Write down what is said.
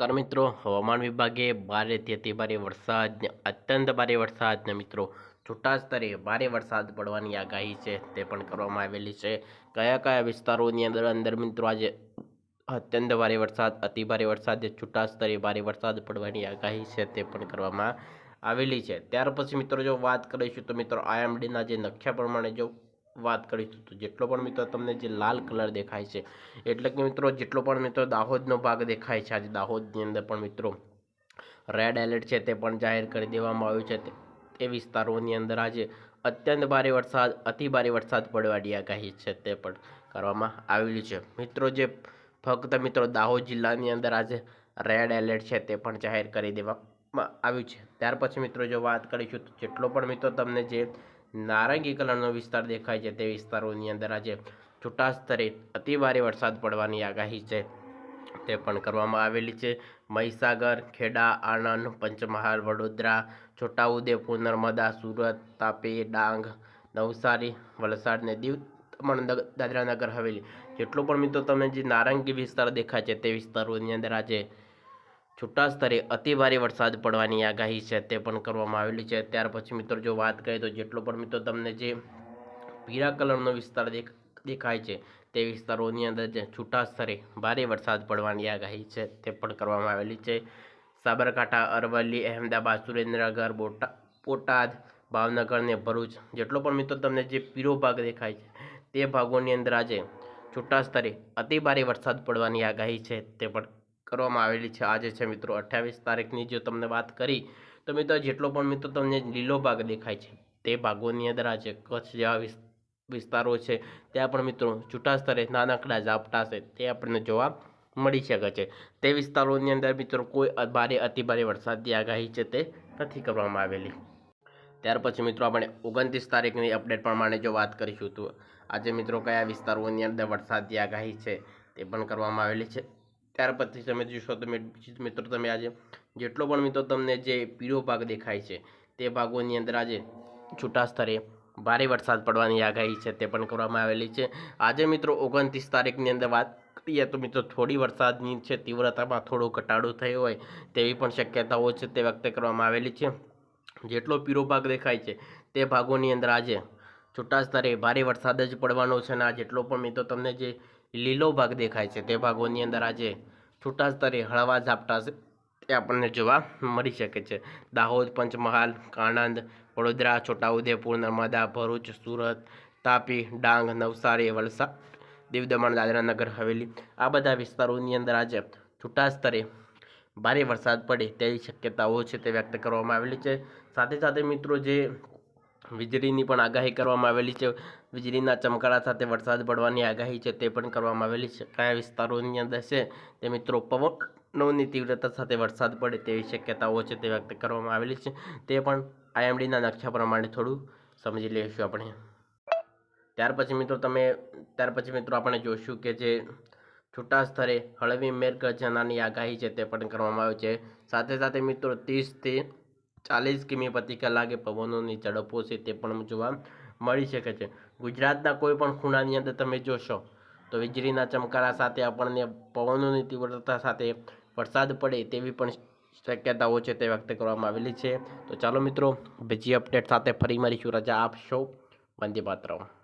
નમસ્કાર મિત્રો. હવામાન વિભાગે ભારેથી અતિ ભારે વરસાદ અત્યંત ભારે વરસાદને મિત્રો છૂટા સ્તરે ભારે વરસાદ પડવાની આગાહી છે તે પણ કરવામાં આવેલી છે. કયા કયા વિસ્તારોની અંદર અંદર મિત્રો આજે અત્યંત ભારે વરસાદ, અતિ ભારે વરસાદ છૂટા સ્તરે ભારે વરસાદ પડવાની આગાહી છે તે પણ કરવામાં આવેલી છે. ત્યાર પછી મિત્રો જો વાત કરીશું તો મિત્રો આઈએમડીના જે નખ્યા પ્રમાણે જો વાત કરીશું તો જેટલો પણ મિત્રો તમને જે લાલ કલર દેખાય છે, એટલે કે મિત્રો જેટલો પણ મિત્રો દાહોદનો ભાગ દેખાય છે, આજે દાહોદની અંદર પણ મિત્રો રેડ એલર્ટ છે તે પણ જાહેર કરી દેવામાં આવ્યું છે તે- વિસ્તારોની અંદર આજે અત્યંત ભારે વરસાદ, અતિ ભારે વરસાદ પડવાની આગાહી છે તે પણ કરવામાં આવેલી છે. મિત્રો જે ફક્ત મિત્રો દાહોદ જિલ્લાની અંદર આજે રેડ એલર્ટ છે તે પણ જાહેર કરી દેવામાં આવ્યું છે. ત્યાર પછી મિત્રો જો વાત કરીશું તો જેટલો પણ મિત્રો તમને જે નારંગી કલરનો વિસ્તાર દેખાય છે. તે વિસ્તારોની અંદર આજે છૂટા સ્તરે અતિભારે વરસાદ પડવાની આગાહી છે. તે પણ કરવામાં આવેલી છે. મહીસાગર, ખેડા, આણંદ, પંચમહાલ, વડોદરા, છોટાઉદેપુર, નર્મદા, સુરત, તાપી, ડાંગ, નવસારી, વલસાડ ને દીવ દમણ દાદરાનગર હવેલી. જેટલો પણ મિત્રો તમને જે નારંગી વિસ્તાર દેખાય છે, તે વિસ્તારોની અંદર આજે છૂટા સ્તરે અતિભારે વરસાદ પડવાની આગાહી છે તે પણ કરવામાં આવેલી છે. ત્યાર પછી મિત્રો જો વાત કરીએ તો જેટલો પણ મિત્રો તમને જે પીળા કલરનો વિસ્તાર દેખ, દેખાય છે તે વિસ્તારોની અંદર જે છૂટા સ્તરે ભારે વરસાદ પડવાની આગાહી છે તે પણ કરવામાં આવેલી છે. સાબરકાંઠા, અરવલ્લી, અહેમદાબાદ, સુરેન્દ્રનગર, બોટા, બોટાદ, ભાવનગર ને ભરૂચ જેટલો પણ મિત્રો તમને જે પીળો ભાગ દેખાય છે તે ભાગોની અંદર આજે છૂટા સ્તરે અતિભારે વરસાદ પડવાની આગાહી છે તે પણ કરવામાં આવેલી છે. આજે છે મિત્રો અઠ્યાવીસ તારીખની જો તમને વાત કરી, તો મિત્રો જેટલો પણ મિત્રો તમને લીલો ભાગ દેખાય છે, તે ભાગોની અંદર આજે કચ્છ જેવા વિસ- વિસ્તારો છે, ત્યાં પણ મિત્રો છૂટા સ્તરે નાનકડા ઝાપટા છે, તે આપણને જોવા મળી શકે છે. તે વિસ્તારોની અંદર મિત્રો કોઈ ભારે અતિભારે વરસાદની આગાહી છે તે નથી કરવામાં આવેલી. ત્યાર પછી મિત્રો આપણે ઓગણત્રીસ તારીખની અપડેટ પ્રમાણે જો વાત કરીશું, તો આજે મિત્રો કયા વિસ્તારોની અંદર વરસાદની આગાહી છે, તે પણ કરવામાં આવેલી છે. ત્યાર પછી તમે જોશો તમે મિત્રો તમે આજે જેટલો પણ મિત્રો તમને જે પીળો ભાગ દેખાય છે, તે ભાગોની અંદર આજે છૂટા સ્તરે ભારે વરસાદ પડવાની આગાહી છે તે પણ કરવામાં આવેલી છે. આજે મિત્રો ઓગણત્રીસ તારીખની અંદર વાત કરીએ તો મિત્રો થોડી વરસાદની છે, તીવ્રતામાં થોડો ઘટાડો થયો હોય તેવી પણ શક્યતાઓ છે તે વ્યક્ત કરવામાં આવેલી છે. જેટલો પીળો ભાગ દેખાય છે તે ભાગોની અંદર આજે છૂટા સ્તરે ભારે વરસાદ જ પડવાનો છે અને આ જેટલો પણ મિત્રો તમને જે લીલો ભાગ દેખાય છે તે ભાગોની અંદર આજે છૂટા સ્તરે હળવા ઝાપટા તે આપણને જોવા મળી શકે છે. દાહોદ, પંચમહાલ આણંદ વડોદરા, છોટાઉદેપુર, નર્મદા, ભરૂચ, સુરત, તાપી, ડાંગ, નવસારી વલસાડ દીવ દમણ દાદરાનગર હવેલી આ બધા વિસ્તારોની અંદર આજે છૂટા સ્તરે ભારે વરસાદ પડે તેવી શક્યતાઓ છે તે વ્યક્ત કરવામાં આવેલી છે. સાથે સાથે મિત્રો જે વીજળીની પણ આગાહી કરવામાં આવેલી છે. વીજળીના ચમકારા સાથે વરસાદ પડવાની આગાહી છે તે પણ કરવામાં આવેલી છે. કયા વિસ્તારોની અંદર છે તે મિત્રો પવનોની તીવ્રતા સાથે વરસાદ પડે તેવી શક્યતાઓ છે તે વ્યક્ત કરવામાં આવેલી છે. તે પણ આઈએમડીના નકશા પ્રમાણે થોડું સમજી લઈશું આપણે. ત્યાર પછી મિત્રો તમે, ત્યાર પછી મિત્રો આપણે જોશું કે જે છૂટા સ્તરે હળવી મેઘગર્જનાની આગાહી છે તે પણ કરવામાં આવે છે. સાથે સાથે મિત્રો ત્રીસથી ચાલીસ કિમી પ્રતિ કલાકે પવનોની ઝડપો છે તે પણ જોવા મળી શકે છે. ગુજરાતના કોઈ પણ ખૂણાની અંદર તમે જોશો તો વીજળીના ચમકારા સાથે આપણને પવનોની તીવ્રતા સાથે વરસાદ પડે તેવી પણ શક્યતાઓ છે તે વ્યક્ત કરવામાં આવેલી છે. તો ચાલો મિત્રો, બીજી અપડેટ સાથે ફરી મળીશું. રજા આપશો. વંદે માતરમ.